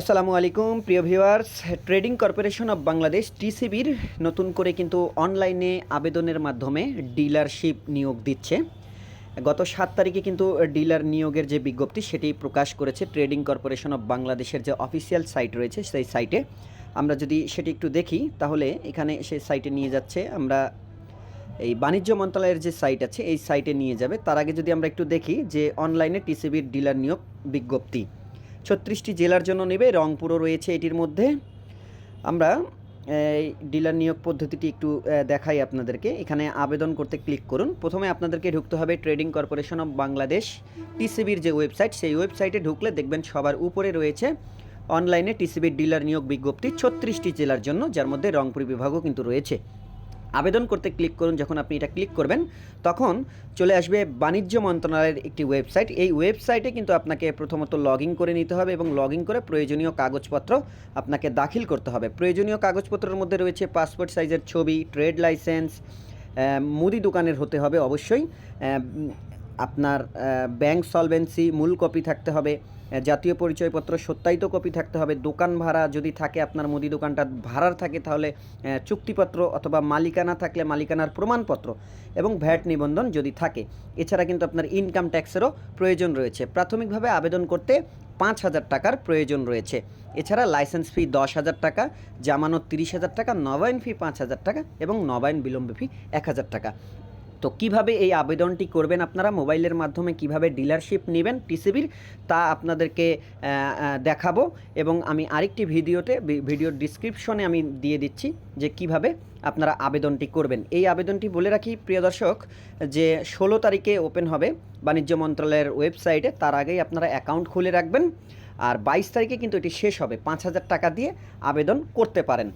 আসসালামু আলাইকুম, প্রিয় viewers. Trading corporation of Bangladesh, টিসিবির, নতুন করে কিন্তু অনলাইনে আবেদনের মাধ্যমে ডিলারশিপ নিয়োগ দিচ্ছে। গত সাত তারিখে কিন্তু ডিলার নিয়োগের যে বিজ্ঞপ্তি, সেটি প্রকাশ করেছে ট্রেডিং কর্পোরেশন অফ বাংলাদেশের যে অফিসিয়াল সাইট রয়েছে, সেই সাইটে। আমরা যদি সেটি একটু দেখি, তাহলে এখানে সেই সাইটে নিয়ে যাচ্ছে, আমরা এই বাণিজ্য মন্ত্রণালয়ের যে সাইট আছে, এই সাইটে নিয়ে যাবে। তার আগে যদি আমরা একটু দেখি যে অনলাইনে টিসিবির ডিলার নিয়োগ বিজ্ঞপ্তি। ছত্রিশটি জেলার জন্য নেবে, রংপুরও রয়েছে এটির মধ্যে। আমরা এই ডিলার নিয়োগ পদ্ধতিটি একটু দেখাই আপনাদেরকে। এখানে আবেদন করতে ক্লিক করুন। প্রথমে আপনাদেরকে ঢুকতে হবে ট্রেডিং কর্পোরেশন অফ বাংলাদেশ, টিসিবির যে ওয়েবসাইট, সেই ওয়েবসাইটে ঢুকলে দেখবেন সবার উপরে রয়েছে অনলাইনে টিসিবির ডিলার নিয়োগ বিজ্ঞপ্তি, ছত্রিশটি জেলার জন্য, যার মধ্যে রংপুর বিভাগও কিন্তু রয়েছে। আবেদন করতে ক্লিক করুন, যখন আপনি এটা ক্লিক করবেন, তখন চলে আসবে বাণিজ্য মন্ত্রণালয়ের একটি ওয়েবসাইট। এই ওয়েবসাইটে কিন্তু আপনাকে প্রথমত লগ করে নিতে হবে এবং লগ করে প্রয়োজনীয় কাগজপত্র আপনাকে দাখিল করতে হবে। প্রয়োজনীয় কাগজপত্রের মধ্যে রয়েছে পাসপোর্ট সাইজের ছবি, ট্রেড লাইসেন্স মুদি দোকানের হতে হবে অবশ্যই। আপনার ব্যাংক সলভেন্সি মূল কপি থাকতে হবে জাতীয় পরিচয়পত্র সত্যায়িত কপি থাকতে হবে, দোকান ভাড়া যদি থাকে, আপনার মুদি দোকানটা ভাড়ার থাকে, তাহলে চুক্তিপত্র অথবা মালিকানা থাকলে মালিকানার প্রমাণপত্র এবং ভ্যাট নিবন্ধন যদি থাকে, এছাড়া কিন্তু আপনার ইনকাম ট্যাক্সেরও প্রয়োজন রয়েছে। প্রাথমিকভাবে আবেদন করতে পাঁচ হাজার টাকার প্রয়োজন রয়েছে। এছাড়া লাইসেন্স ফি দশ হাজার টাকা, জামানত তিরিশ হাজার টাকা, নবায়ন ফি পাঁচ হাজার টাকা এবং নবায়ন বিলম্ব ফি এক হাজার টাকা। তো কীভাবে এই আবেদনটি করবেন আপনারা? মোবাইলের মাধ্যমে কীভাবে ডিলারশিপ নেবেন টিসিবির, তা আপনাদেরকে দেখাবো। এবং আমি আরেকটি ভিডিওতে ভিডিওর ডিসক্রিপশনে আমি দিয়ে দিচ্ছি যে কীভাবে আপনারা আবেদনটি করবেন। এই আবেদনটি বলে রাখি, প্রিয় দর্শক, যে ষোলো তারিখে ওপেন হবে বাণিজ্য মন্ত্রণালয়ের ওয়েবসাইটে, তার আগেই আপনারা অ্যাকাউন্ট খুলে রাখবেন। আর বাইশ তারিখে কিন্তু এটি শেষ হবে। পাঁচ হাজার টাকা দিয়ে আবেদন করতে পারেন।